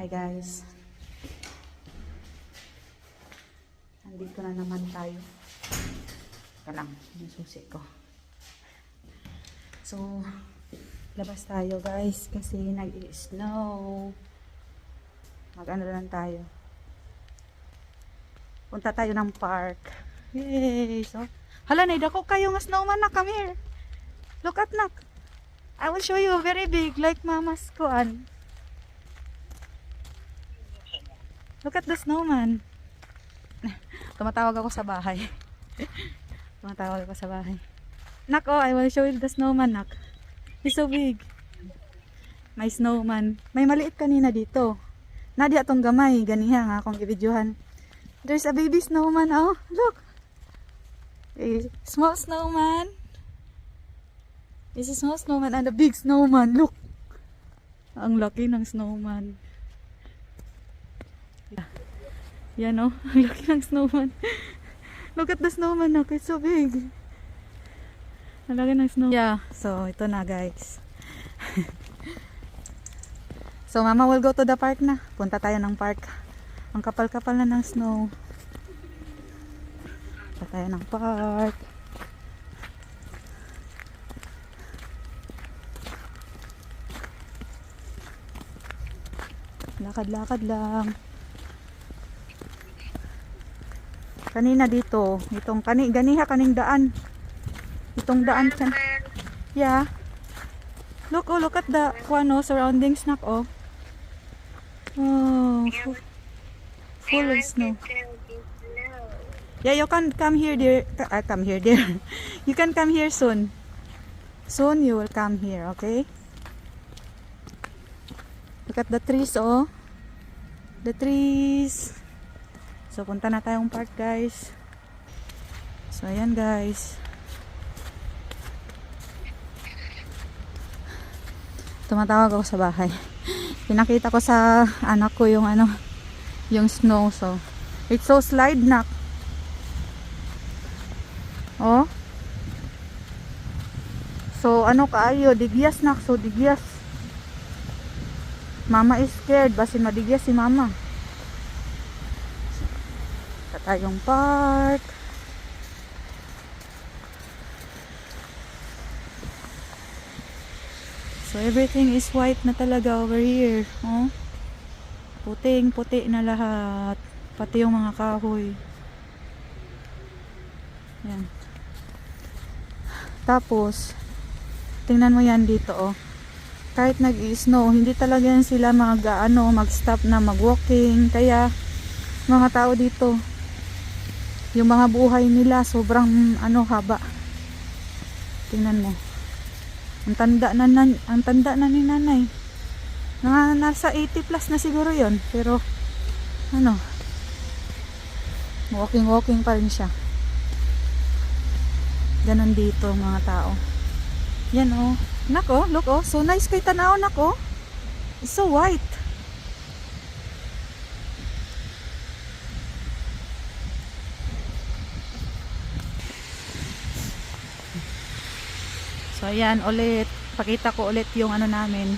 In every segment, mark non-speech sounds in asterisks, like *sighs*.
Hi guys. Nandito na naman tayo. Teka lang, yung susi ko. So, labas tayo guys kasi nag-snow. Mag-ano lang tayo. Punta tayo ng park. Yay! So, hala na, dako kayo nga snowman na. Come here. Look at nak. I will show you very big like mama's kuan. Look at the snowman. Tumatawag ako sa bahay. Tumatawag ako sa bahay. Nak, oh, I will show you the snowman, nak. He's so big. May snowman. May maliit kanina dito. Nadi atong gamay. Ganiha nga akong ibidyohan. There's a baby snowman, oh. Look. A small snowman. This is small snowman and a big snowman. Look. Ang laki ng snowman. Yan oh, *laughs* ang laki ng snowman. *laughs* Look at the snowman, look, it's so big. Ang laki ng snow. Yeah, so ito na guys. *laughs* so mama will go to the park na. Punta tayo ng park. Ang kapal-kapal na ng snow. Punta tayo ng park. Lakad-lakad lang. Kanina dito, itong kani ganiha kaning daan. Itong daan kan. Yeah. Look, oh, look at the kuano surroundings nak oh. Oh, full, of snow. Yeah, you can come here dear. Ah, come here dear. *laughs* you can come here soon. Soon you will come here, okay? Look at the trees, oh. The trees. So, punta na tayong park, guys. So, ayan, guys. Tumatawag ako sa bahay. *laughs* Pinakita ko sa anak ko yung ano, yung snow. So, it's so slide na. Oh. So, ano kaayo? Digyas nak. So, digyas. Mama is scared. Basin madigyas si mama. Sa tayong park. So everything is white na talaga over here. Oh. Puting puti na lahat. Pati yung mga kahoy. Yan. Tapos, tingnan mo yan dito oh. Kahit nag-snow, hindi talaga sila mag, ano, mag-stop na mag-walking. Kaya, mga tao dito, yung mga buhay nila sobrang ano haba. Tingnan mo. Ang tanda na, nan, ang tanda na ni nanay. Na, nasa 80 plus na siguro yon pero ano. Walking walking pa rin siya. Ganon dito mga tao. Yan oh. Nako look oh. So nice kay tanaw nako. So white ayan ulit, pakita ko ulit yung ano namin.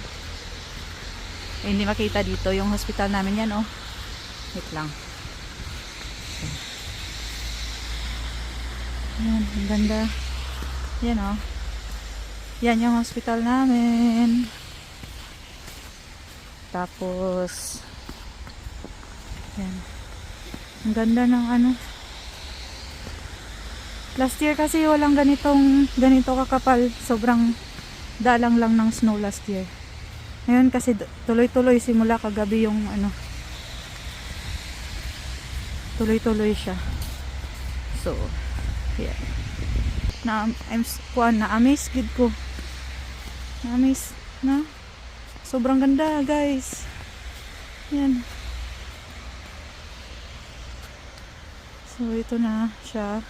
Eh, hindi makita dito yung hospital namin yan oh. Wait lang. Yan, ang ganda. Yan oh. Yan yung hospital namin. Tapos yan. Ang ganda ng ano. Last year kasi walang ganitong ganito kakapal. Sobrang dalang lang ng snow last year. Ngayon kasi tuloy-tuloy simula kagabi yung ano. Tuloy-tuloy siya. So, yeah. Na I'm kuan na amaze gid ko. Na amaze na. Sobrang ganda, guys. Yan. So, ito na siya.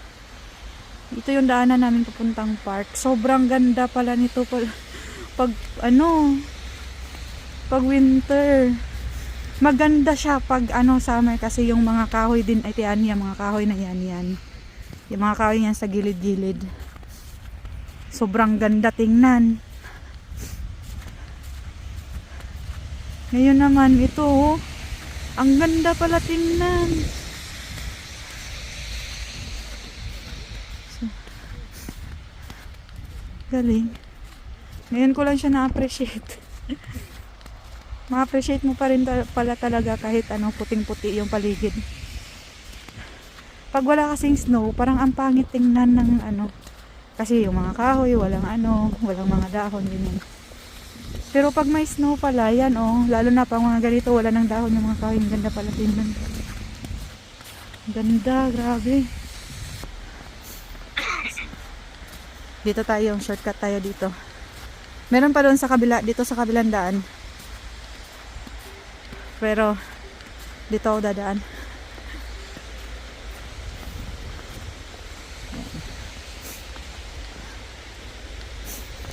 Ito yung daanan namin papuntang park. Sobrang ganda pala nito pag, pag ano, pag winter. Maganda siya pag ano summer kasi yung mga kahoy din ay tiyan yan, mga kahoy na yan yan. Yung mga kahoy yan sa gilid-gilid. Sobrang ganda tingnan. Ngayon naman, ito oh. Ang ganda pala tingnan. Galing. Ngayon ko lang siya na-appreciate. *laughs* Ma-appreciate mo pa rin ta- pala talaga kahit ano puting-puti yung paligid. Pag wala kasing snow, parang ang pangit tingnan ng ano. Kasi yung mga kahoy, walang ano, walang mga dahon, ganyan. Pero pag may snow pala, yan oh, lalo na pang mga ganito, wala nang dahon yung mga kahoy, ang ganda pala tingnan. Ganda, grabe. Dito tayo, shortcut tayo dito. Meron pa doon sa kabila, dito sa kabilang daan. Pero, dito ako dadaan.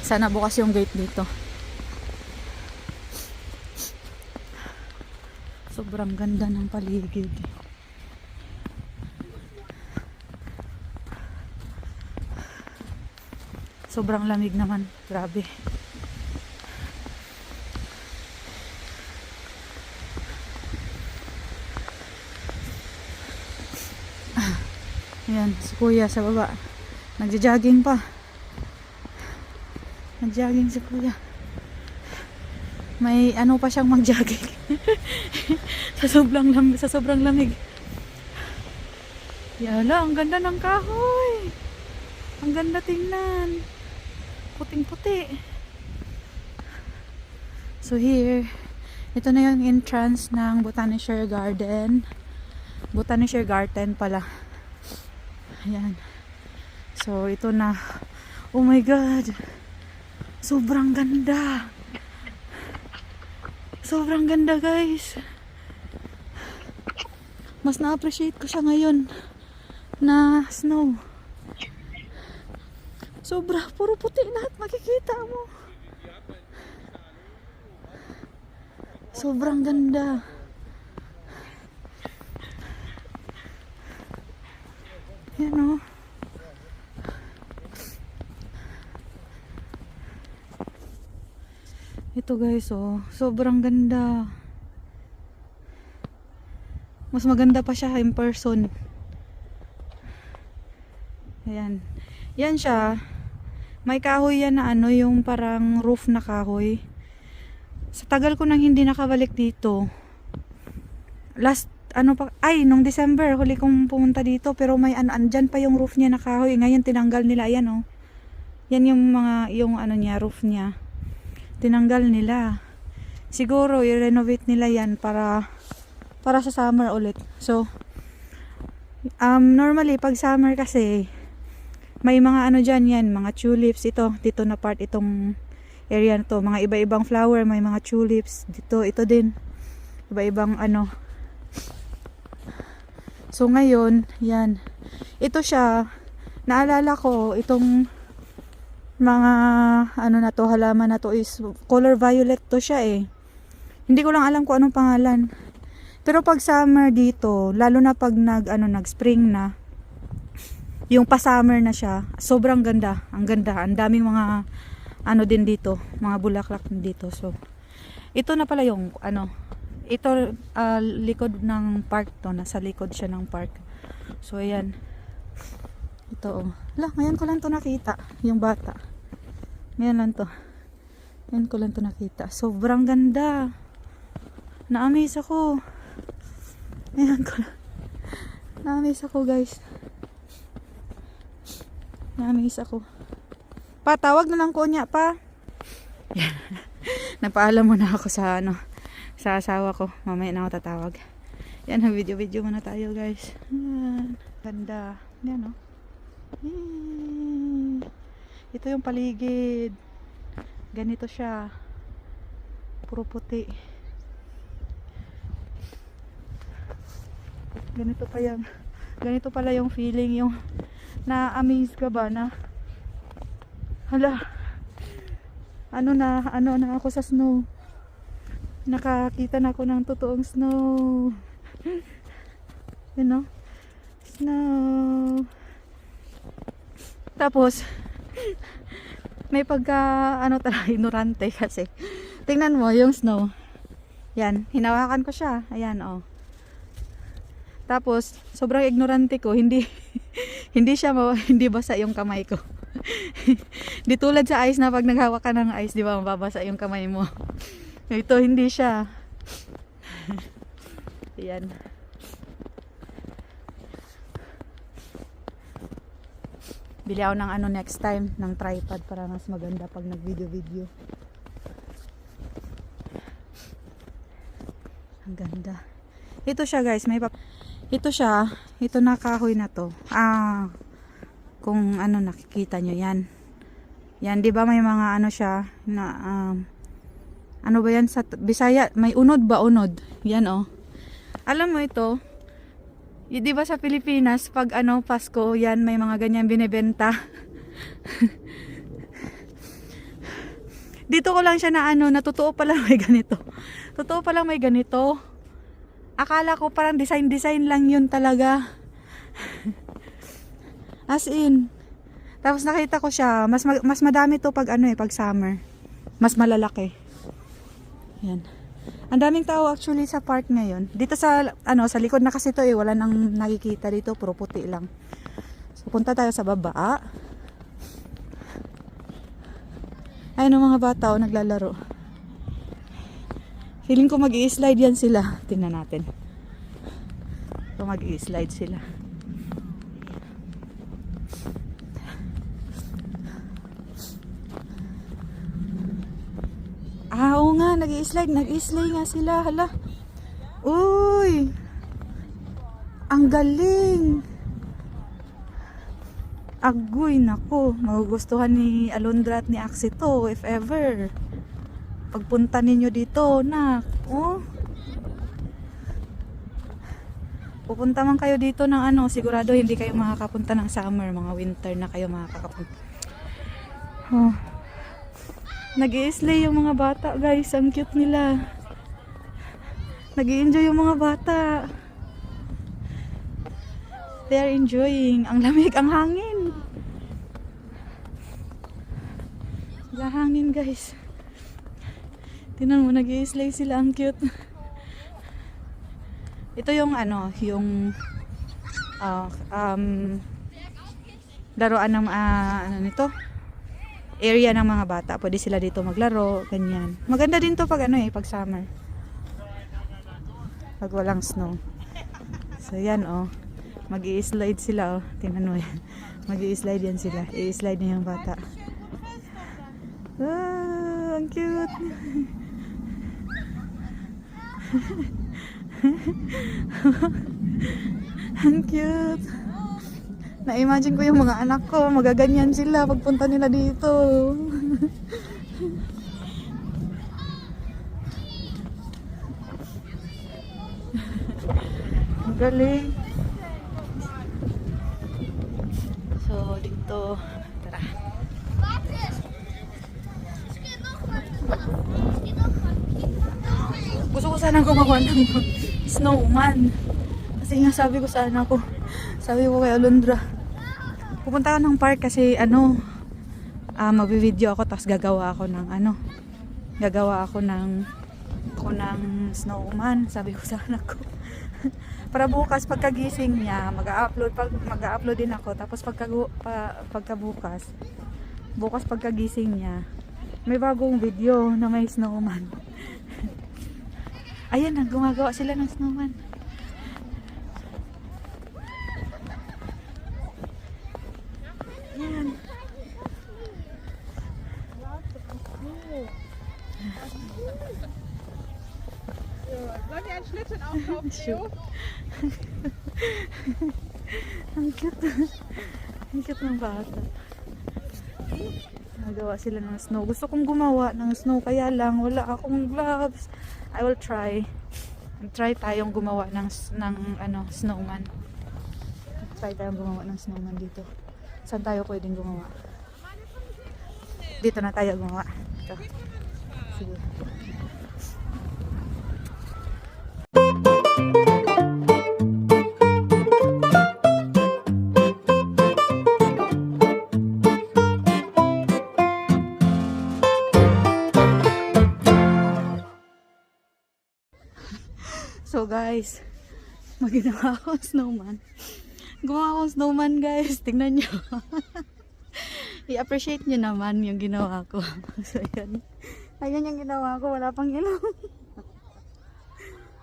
Sana bukas yung gate dito. Sobrang ganda ng paligid. Sobrang lamig naman. Grabe. Ayan, si kuya sa baba. Nagja-jogging pa. Nag-jogging si kuya. May ano pa siyang mag-jogging. *laughs* sa sobrang lamig, sa sobrang lamig. Yala, ang ganda ng kahoy. Ang ganda tingnan. Puting-puti. So here, ito na yung entrance ng Botanischer Garden. Botanischer Garden pala. Ayan. So, ito na. Oh my God. Sobrang ganda. Sobrang ganda, guys. Mas na-appreciate ko siya ngayon na snow. Sobra. Puro puti lahat. Makikita mo. Sobrang ganda. Yan o. Ito guys oh, sobrang ganda. Mas maganda pa siya in person. Ayan. Yan siya. May kahoy yan na ano, yung parang roof na kahoy. Sa tagal ko nang hindi nakabalik dito. Last, ano pa, ay, nung December, huli kong pumunta dito. Pero may ano, andyan pa yung roof niya na kahoy. Ngayon, tinanggal nila. Yan, oh. Yan yung mga, yung ano niya, roof niya. Tinanggal nila. Siguro, i-renovate nila yan para, para sa summer ulit. So, um, normally, pag summer kasi, may mga ano dyan yan, mga tulips. Ito, dito na part itong area na to. Mga iba-ibang flower, may mga tulips. Dito, ito din. Iba-ibang ano. So ngayon, yan. Ito siya, naalala ko, itong mga ano na to, halaman na to is color violet to siya eh. Hindi ko lang alam kung anong pangalan. Pero pag summer dito, lalo na pag nag ano nag spring na, yung pa-summer na siya, sobrang ganda. Ang ganda. Ang daming mga ano din dito, mga bulaklak din dito. So, ito na pala yung ano, ito ah, likod ng park to, nasa likod siya ng park. So, ayan. Ito oh. Lah, ngayon ko lang to nakita, yung bata. Ngayon lang to. Ngayon ko lang to nakita. Sobrang ganda. Na-amaze ako. Ngayon ko lang. Na-amaze ako guys. Na-amaze ako. Pa, tawag na lang ko niya pa. *laughs* Napaalam mo na ako sa ano, sa asawa ko. Mamaya na ako tatawag. Yan, video-video muna tayo guys. Yan. Ganda. Yan oh. Yan. Ito yung paligid. Ganito siya. Puro puti. Ganito pa yan. Ganito pala yung feeling yung na-amaze ka ba na hala ano na ano na ako sa snow? Nakakita na ako ng totoong snow. *laughs* You know? Snow. Tapos may pagka ano talaga *laughs* ignorante kasi. Tingnan mo yung snow. Yan, hinawakan ko siya. Ayan, oh. Tapos, sobrang ignorante ko, hindi *laughs* hindi siya ma- *laughs* hindi basa yung kamay ko. *laughs* di tulad sa ice na pag naghawak ka ng ice, di ba, mababasa yung kamay mo. *laughs* Ito, hindi siya. Ayan. Bili ako ng ano next time, ng tripod para mas maganda pag nag-video-video. Ang ganda. Ito siya guys, may pap- Ito siya, ito na kahoy na to. Ah, kung ano nakikita nyo yan. Yan, di ba may mga ano siya na um, ano ba yan sa Bisaya? May unod ba unod? Yan oh. Alam mo ito, di ba sa Pilipinas pag ano Pasko, yan may mga ganyan binebenta. *laughs* Dito ko lang siya na ano, natotoo pa lang may ganito. Totoo pa lang may ganito. Akala ko parang design-design lang yun talaga. *laughs* As in. Tapos nakita ko siya, mas ma- mas madami to pag ano eh, pag summer. Mas malalaki. Yan. Ang daming tao actually sa park ngayon. Dito sa ano, sa likod na kasi to eh, wala nang nakikita dito, puro puti lang. So punta tayo sa baba. Ayun ang mga bata oh, naglalaro. Feeling ko mag slide yan sila. Tingnan natin. So mag slide sila. Ah, oo nga, nag slide nag slide nga sila, hala. Uy! Ang galing! Agoy, nako. Magugustuhan ni Alondra at ni Axie to, if ever. Pagpunta ninyo dito, nak. Oh. Pupunta man kayo dito ng ano, sigurado hindi kayo makakapunta ng summer, mga winter na kayo makakapunta. Oh. nag slay yung mga bata, guys. Ang cute nila. nag enjoy yung mga bata. They are enjoying. Ang lamig, ang hangin. Sila hangin, guys. Tingnan mo, nag slay sila. Ang cute. Ito yung ano, yung ah, um, laruan ng ah, ano nito area ng mga bata. Pwede sila dito maglaro, ganyan. Maganda din to pag ano eh, pag summer. Pag walang snow. So yan oh. mag slide sila oh. Tingnan mo yan. *laughs* mag slide yan sila. I-slide niya yung bata. Ah, ang cute. *laughs* *laughs* ang cute. Na-imagine ko yung mga anak ko, magaganyan sila pagpunta nila dito. *laughs* Ang galing. So, dito, tara. Gusto ko gumawa ng snowman. Kasi nga sabi ko sa anak ko, sabi ko kay Alondra, pupunta ako ng park kasi ano, ah magbibideo ako tapos gagawa ako ng ano, gagawa ako ng ako ng snowman, sabi ko sa anak ko. *laughs* Para bukas pagkagising niya, mag-upload pag mag-upload din ako tapos pagka pa, pagkabukas bukas pagkagising niya may bagong video na may snowman. Ayan na, gumagawa sila ng snowman. Yan. Wollen wir einen Schlitten aufkaufen, *laughs* Theo? Ang cute. Ang cute ng bata. Nagawa sila ng snow. Gusto kong gumawa ng snow kaya lang wala akong gloves. I will try. Try tayong gumawa ng, ng ano, snowman. Try tayong gumawa ng snowman dito. Saan tayo pwedeng gumawa? Dito na tayo gumawa. Ito. Sige. Guys, maginawa *laughs* akong snowman. Gumawa akong snowman guys. Tingnan nyo. *laughs* I-appreciate nyo naman yung ginawa ko. *laughs* so yan. Ayan yung ginawa ko. Wala pang ilong.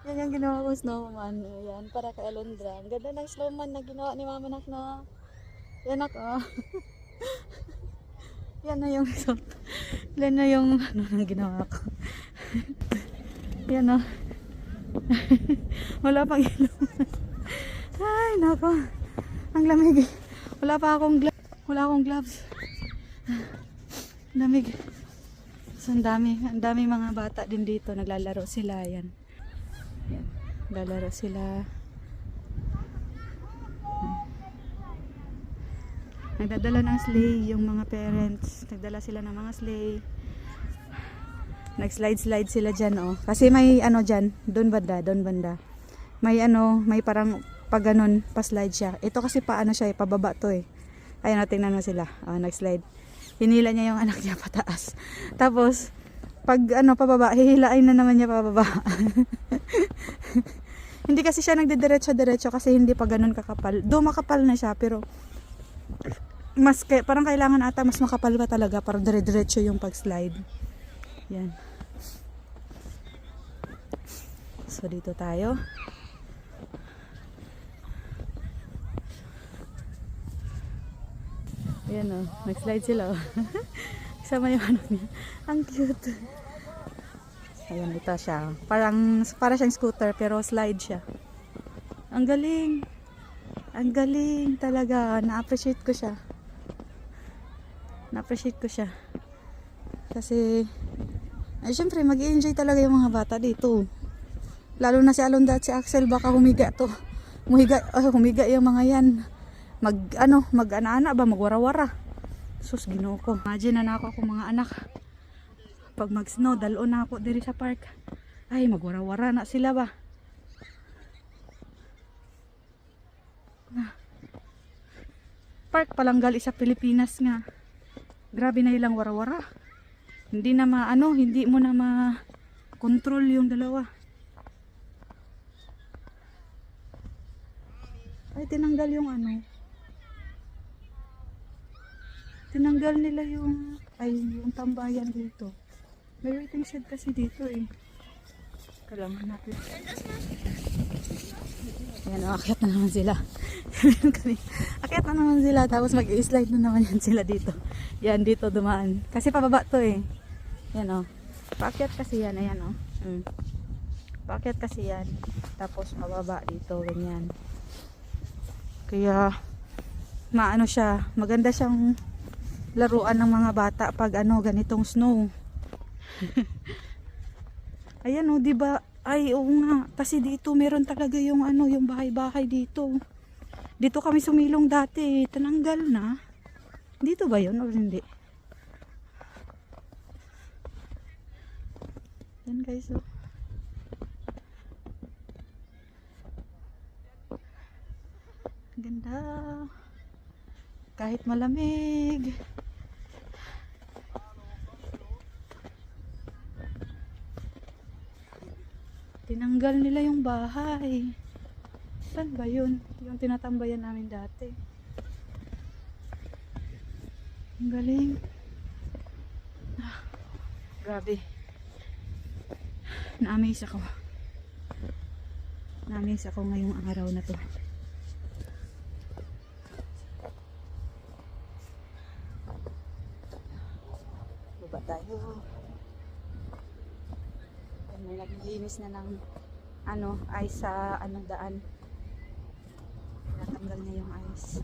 yan yung ginawa ko snowman. Ayan, para kay Alondra. Ang ganda ng snowman na ginawa ni Mama Nak na. Yan ako. yan na yung result. Yan na yung ano nang ginawa ko. yan o. *laughs* Wala pang ilong. Ay, nako. Ang lamig. Wala pa akong gloves. Wala akong gloves. *sighs* Lamig. So, ang dami. Ang dami mga bata din dito. Naglalaro sila. Yan. Yan. Naglalaro sila. Nagdadala ng sleigh yung mga parents. Nagdala sila ng mga sleigh. Nag-slide-slide sila dyan, oh. Kasi may ano dyan, doon banda, doon banda. May ano, may parang pag ganun, pa-slide siya. Ito kasi pa ano siya, eh, pababa to eh. Ayun, oh, tingnan mo sila. Oh, nag-slide. Hinila niya yung *laughs* anak niya pataas. Tapos, pag ano, pababa, hihilain na naman niya pababa. *laughs* hindi kasi siya nagdidiretso-diretso kasi hindi pa ganun kakapal. Do makapal na siya, pero mas parang kailangan ata mas makapal ka talaga para dire-diretso yung pag-slide. Yan. So dito tayo. Yan o, nag-slide sila o. *laughs* Kasama yung anak niya. Ang cute. Ayan, ito siya. Parang, para siyang scooter pero slide siya. Ang galing. Ang galing talaga. Na-appreciate ko siya. Na-appreciate ko siya. Kasi, ay syempre, mag enjoy talaga yung mga bata dito. Lalo na si Alonda at si Axel, baka humiga to. Humiga, ah, humiga yung mga yan. Mag, ano, mag ana ba, magwara-wara. Sus, ginoo ko. Imagine na ako akong mga anak. Pag mag-snow, dalo na ako diri sa park. Ay, magwara-wara na sila ba? Park palanggal sa Pilipinas nga. Grabe na ilang wara-wara. Hindi na maano, hindi mo na ma-control yung dalawa. Ay, tinanggal yung ano. Tinanggal nila yung, ay, yung tambayan dito. May waiting shed kasi dito eh. Kailangan natin. Yan, oh, akyat na naman sila. *laughs* akyat na naman sila, tapos mag-slide na naman yan sila dito. Yan, dito dumaan. Kasi pababa to eh. Yan oh. Paakyat kasi yan, ayan oh. Mm. Paakyat kasi yan. Tapos mababa dito, ganyan. Kaya, maano siya, maganda siyang laruan ng mga bata pag ano, ganitong snow. *laughs* Ayan oh, 'di ba? Ay, oo nga. Kasi dito meron talaga yung ano, yung bahay-bahay dito. Dito kami sumilong dati, tinanggal na. Dito ba 'yon o hindi? Yan guys, oh. Ganda. Kahit malamig. Tinanggal nila yung bahay. Saan ba yun? Yung tinatambayan namin dati. Ang galing. Ah, grabe. Na-amaze ako. Na-amaze ako ngayong araw na to. Tayo. Ayan, may naglilinis na ng ano, ice sa anong daan. Natanggal na yung ice.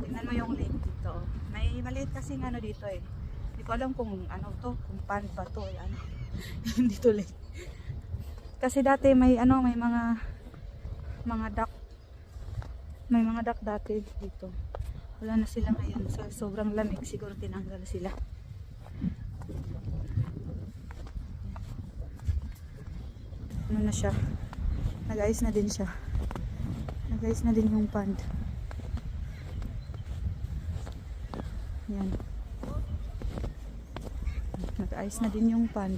Tingnan mo yung lake dito. May maliit kasi ano dito eh. Hindi ko alam kung ano to, kung pan ba to eh, ano. *laughs* Hindi to lake. Kasi dati may ano, may mga mga duck. May mga duck dati dito. Wala na sila ngayon. So, sobrang lamig siguro tinanggal sila. Ano na siya? Nag-ayos na din siya. Nag-ayos na din yung pond. Yan. Nag-ayos na din yung pond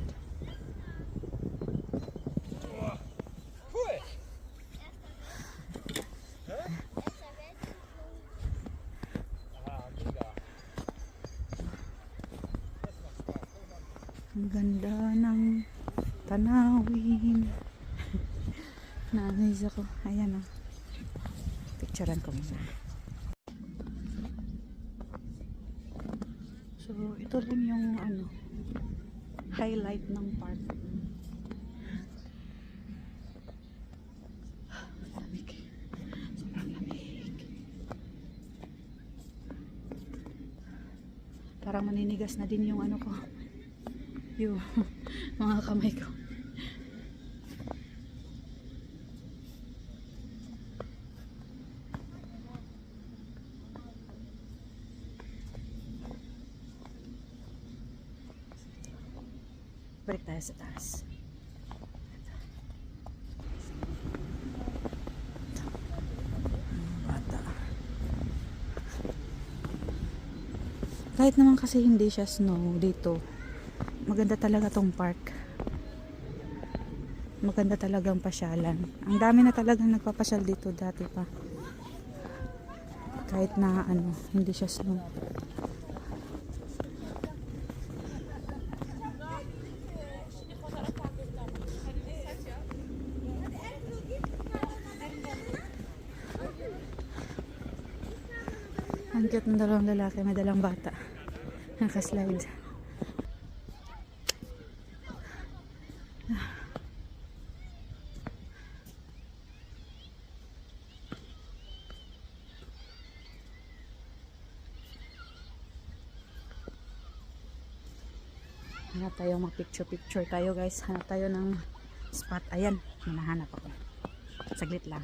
Ang ganda ng tanawin. Na-amaze ako. Ayan oh. Picturean ko muna. So, ito rin yung ano, highlight ng park. Sobrang lamig. Parang maninigas na din yung ano ko. Yung *laughs* mga kamay ko. Balik tayo sa taas. Bata. Kahit naman kasi hindi siya snow dito, maganda talaga tong park. Maganda talagang pasyalan. Ang dami na talagang nagpapasyal dito dati pa. Kahit na ano, hindi siya snow. Ang cute ng dalawang lalaki, may dalang bata. Nakaslide. Hanap tayo mag-picture-picture tayo guys. Hanap tayo ng spot. Ayan, hinahanap ako. Saglit lang.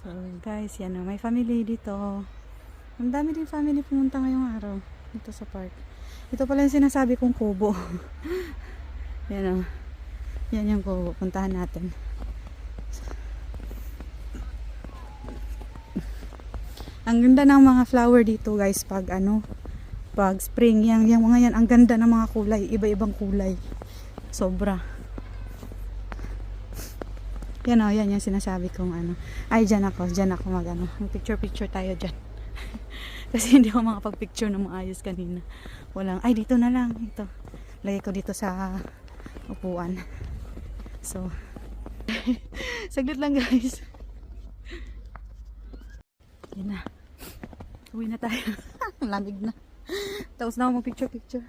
So guys, yan o. May family dito. Ang dami din family pumunta ngayong araw dito sa park. Ito pala yung sinasabi kong kubo. *laughs* yan o. Yan yung kubo. Puntahan natin. Ang ganda ng mga flower dito guys pag ano, pag spring. Yan, yung mga yan, ang ganda ng mga kulay. Iba-ibang kulay. Sobra. Yan o, yan yung sinasabi kong ano. Ay, dyan ako, dyan ako mag ano. Picture-picture tayo dyan. *laughs* Kasi hindi ako makapag-picture ng maayos kanina. Walang, ay dito na lang. Ito. Lagay ko dito sa upuan. So, *laughs* saglit lang guys. Yan na. Uwi na tayo. *laughs* Lamig na. Tapos na ako mag-picture-picture.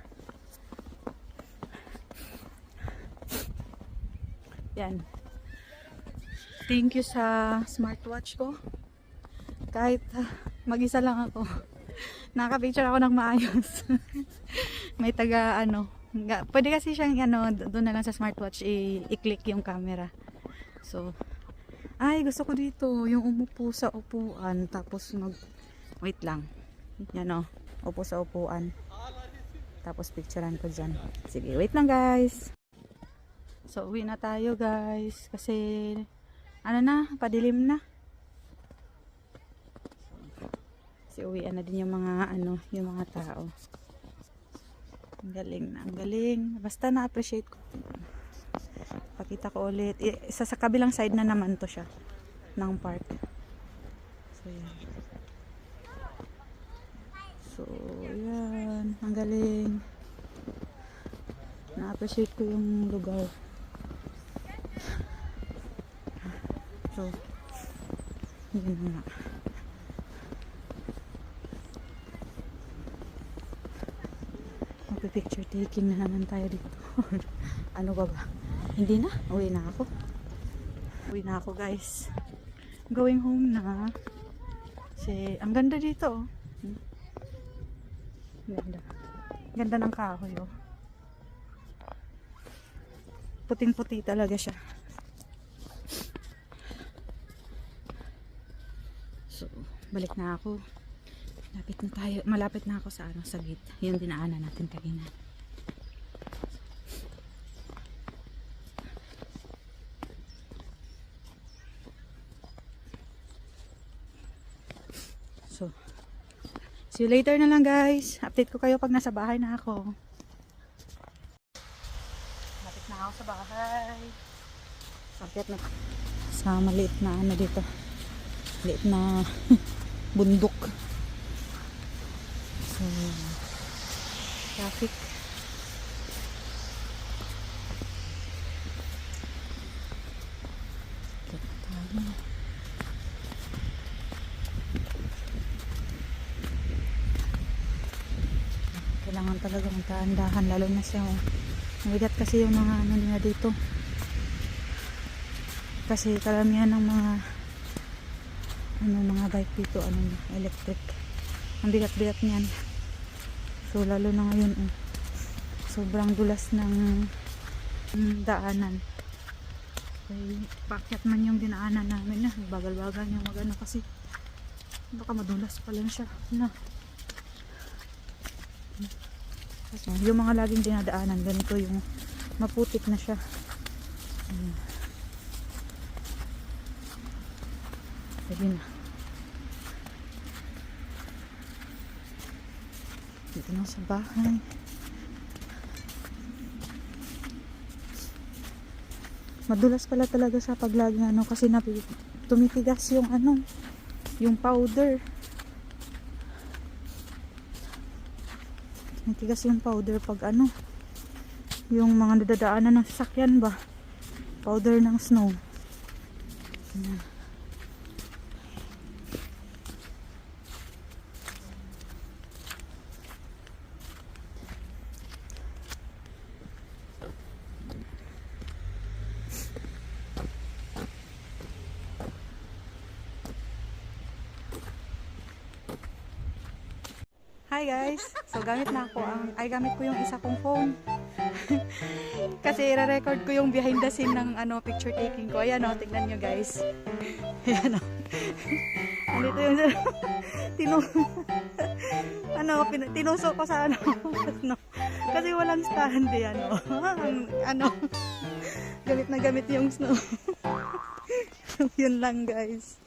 Yan. Thank you sa smartwatch ko. Kahit ah, mag-isa lang ako. *laughs* Nakaka-picture ako ng maayos. *laughs* May taga ano. Pwede kasi siyang ano, do- doon na lang sa smartwatch i-click yung camera. So, ay gusto ko dito yung umupo sa upuan tapos mag wait lang. Yan o. Upo sa upuan. Tapos picturean ko dyan. Sige, wait lang guys. So, uwi na tayo guys. Kasi, ano na, padilim na. Kasi uwian na din yung mga, ano, yung mga tao. Ang galing na, ang galing. Basta na-appreciate ko. Pakita ko ulit. Isa sa kabilang side na naman to siya. Ng park. So, yan. So, yan. Ang galing. Na-appreciate ko yung lugar. So, yun na. Magpipicture taking na naman tayo dito. *laughs* ano ba ba? Hindi na. Uwi na ako. Uwi na ako guys. Going home na. Kasi, ang ganda dito. oh. Ganda. Ganda ng kahoy oh. Puting-puti talaga siya. So, balik na ako. Malapit na tayo. Malapit na ako sa ano, sa gate. Yung dinaanan natin kanina. So, see you later na lang guys. Update ko kayo pag nasa bahay na ako. Malapit na ako sa bahay. Sakit na sa maliit na ano dito. Maliit na *laughs* bundok. So, traffic. Kailangan talaga magdahan-dahan lalo na siya. Oh. Mabigat kasi yung mga ano nila dito. Kasi karamihan ng mga ano mga bike dito ano electric. Ang bigat-bigat niyan. So lalo na ngayon oh. Sobrang dulas ng daanan. Okay, pakyat man yung dinaanan namin na. Bagal-bagal yung magano kasi baka madulas pa lang siya. Na. So, yung mga laging dinadaanan, ganito yung maputik na siya. Ayan. Sige na. Dito na sa bahay. Madulas pala talaga sa paglaging ano kasi napi, tumitigas yung ano, yung powder. Tumitigas yung powder pag ano, yung mga nadadaanan ng sasakyan ba, powder ng snow. Ayan. Hi guys! So gamit na ako ang, ay gamit ko yung isa kong phone. *laughs* Kasi i-record ko yung behind the scene ng ano, picture taking ko. Ayan o, tignan nyo guys. *laughs* Ayan o. *laughs* Andito yung tinu ano, pin- tinuso ko sa ano, no. Kasi walang stand eh, ano. Ang- ano, gamit na gamit yung snow. Yun lang guys.